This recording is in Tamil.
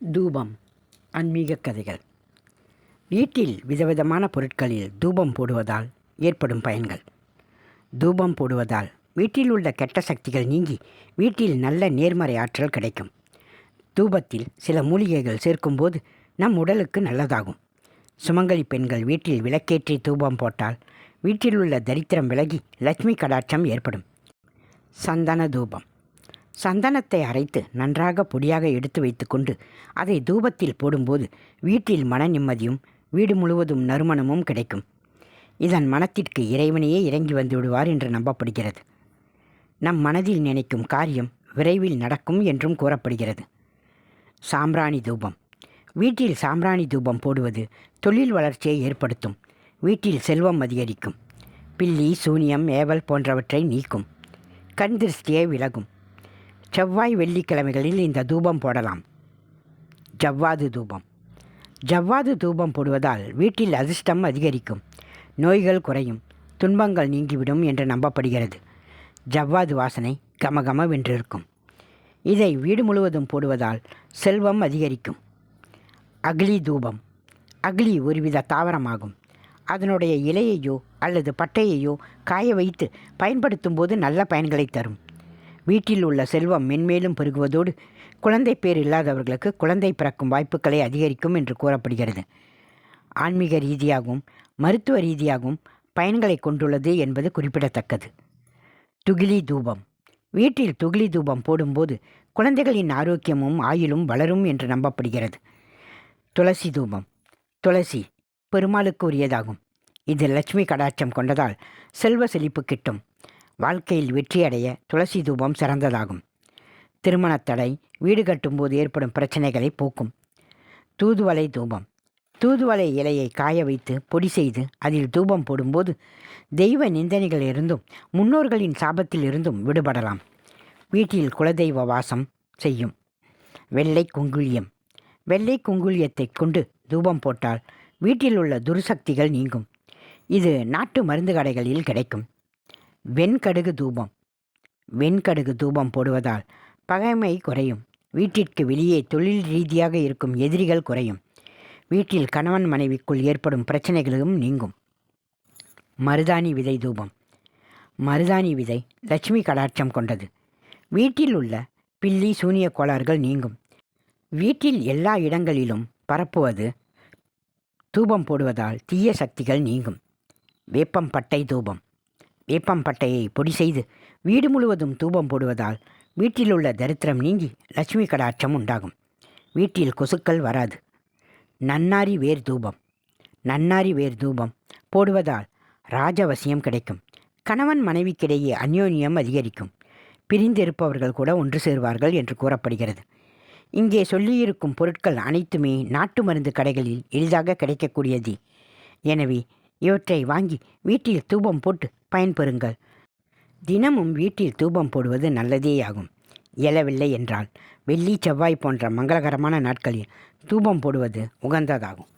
தூபம் ஆன்மீக கதைகள். வீட்டில் விதவிதமான பொருட்களில் தூபம் போடுவதால் ஏற்படும் பயன்கள். தூபம் போடுவதால் வீட்டில் உள்ள கெட்ட சக்திகள் நீங்கி வீட்டில் நல்ல நேர்மறை ஆற்றல் கிடைக்கும். தூபத்தில் சில மூலிகைகள் சேர்க்கும்போது நம் உடலுக்கு நல்லதாகும். சுமங்கலி பெண்கள் வீட்டில் விளக்கேற்றி தூபம் போட்டால் வீட்டில் உள்ள தரித்திரம் விலகி லட்சுமி கடாட்சம் ஏற்படும். சந்தன தூபம். சந்தனத்தை அரைத்து நன்றாக பொடியாக எடுத்து வைத்துக்கொண்டு அதை தூபத்தில் போடும்போது வீட்டில் மன நிம்மதியும் வீடு முழுவதும் நறுமணமும் கிடைக்கும். இதன் மனத்திற்கு இறைவனையே இறங்கி வந்து விடுவார் என்று நம்பப்படுகிறது. நம் மனதில் நினைக்கும் காரியம் விரைவில் நடக்கும் என்றும் கூறப்படுகிறது. சாம்பிராணி தூபம். வீட்டில் சாம்பிராணி தூபம் போடுவது தொழில் வளர்ச்சியை ஏற்படுத்தும் வீட்டில் செல்வம் அதிகரிக்கும் பில்லி சூனியம் ஏவல் போன்றவற்றை நீக்கும் கண் திருஷ்டியை விலகும் செவ்வாய் வெள்ளிக்கிழமைகளில் இந்த தூபம் போடலாம். ஜவ்வாது தூபம். ஜவ்வாது தூபம் போடுவதால் வீட்டில் அதிர்ஷ்டம் அதிகரிக்கும். நோய்கள் குறையும். துன்பங்கள் நீங்கிவிடும் என்று நம்பப்படுகிறது. ஜவ்வாது வாசனை கமகமவென்றிருக்கும். இதை வீடு முழுவதும் போடுவதால் செல்வம் அதிகரிக்கும். அக்லி தூபம். அக்லி ஒருவித தாவரமாகும். அதனுடைய இலையையோ அல்லது பட்டையையோ காய வைத்து பயன்படுத்தும் போது நல்ல பயன்களை தரும். வீட்டில் உள்ள செல்வம் மென்மேலும் பெருகுவதோடு குழந்தை பேர் இல்லாதவர்களுக்கு குழந்தை பிறக்கும் வாய்ப்புகளை அதிகரிக்கும் என்று கூறப்படுகிறது. ஆன்மீக ரீதியாகவும் மருத்துவ ரீதியாகவும் பயன்களை கொண்டுள்ளது என்பது குறிப்பிடத்தக்கது. துகிலி தூபம். வீட்டில் துகிலி தூபம் போடும்போது குழந்தைகளின் ஆரோக்கியமும் ஆயுளும் வளரும் என்று நம்பப்படுகிறது. துளசி தூபம். துளசி பெருமாளுக்கு உரியதாகும். இது லட்சுமி கடாட்சம் கொண்டதால் செல்வ செழிப்பு கிட்டும். வாழ்க்கையில் வெற்றியடைய துளசி தூபம் சிறந்ததாகும். திருமணத்தடை வீடு கட்டும்போது ஏற்படும் பிரச்சனைகளை போக்கும். தூதுவளை தூபம். தூதுவளை இலையை காய வைத்து பொடி செய்து அதில் தூபம் போடும்போது தெய்வ நிந்தனைகளிலிருந்தும் முன்னோர்களின் சாபத்தில் இருந்தும் விடுபடலாம். வீட்டில் குலதெய்வ வாசம் செய்யும். வெள்ளை குங்குளியம். வெள்ளை குங்குளியத்தை கொண்டு தூபம் போட்டால் வீட்டில் உள்ள துர்சக்திகள் நீங்கும். இது நாட்டு மருந்து கடைகளில் கிடைக்கும். வெண்கடுகு தூபம். வெண்கடுகு தூபம் போடுவதால் பகைமை குறையும். வீட்டிற்கு வெளியே தொழில் ரீதியாக இருக்கும் எதிரிகள் குறையும். வீட்டில் கணவன் மனைவிக்குள் ஏற்படும் பிரச்சனைகளும் நீங்கும். மருதாணி விதை தூபம். மருதாணி விதை லட்சுமி கடாட்சம் கொண்டது. வீட்டில் உள்ள பில்லி சூனிய கோளாறுகள் நீங்கும். வீட்டில் எல்லா இடங்களிலும் பரப்புவது தூபம் போடுவதால் தீய சக்திகள் நீங்கும். வேப்பம் பட்டை தூபம். வேப்பம் பட்டையை பொடி செய்து வீடு முழுவதும் தூபம் போடுவதால் வீட்டில் உள்ள தரித்திரம் நீங்கி லட்சுமி கடாட்சம் உண்டாகும். வீட்டில் கொசுக்கள் வராது. நன்னாரி வேர் தூபம். நன்னாரி வேர் தூபம் போடுவதால் ராஜவசியம் கிடைக்கும். கணவன் மனைவிக்கிடையே அந்யோன்யம் அதிகரிக்கும். பிரிந்திருப்பவர்கள் கூட ஒன்று சேர்வார்கள் என்று கூறப்படுகிறது. இங்கே சொல்லியிருக்கும் பொருட்கள் அனைத்துமே நாட்டு மருந்து கடைகளில் எளிதாக கிடைக்கக்கூடியது. எனவே இவற்றை வாங்கி வீட்டில் தூபம் போட்டு பயன்பெறுங்கள். தினமும் வீட்டில் தூபம் போடுவது நல்லதேயாகும். இயலவில்லை என்றால் வெள்ளி செவ்வாய் போன்ற மங்களகரமான நாட்களில் தூபம் போடுவது உகந்ததாகும்.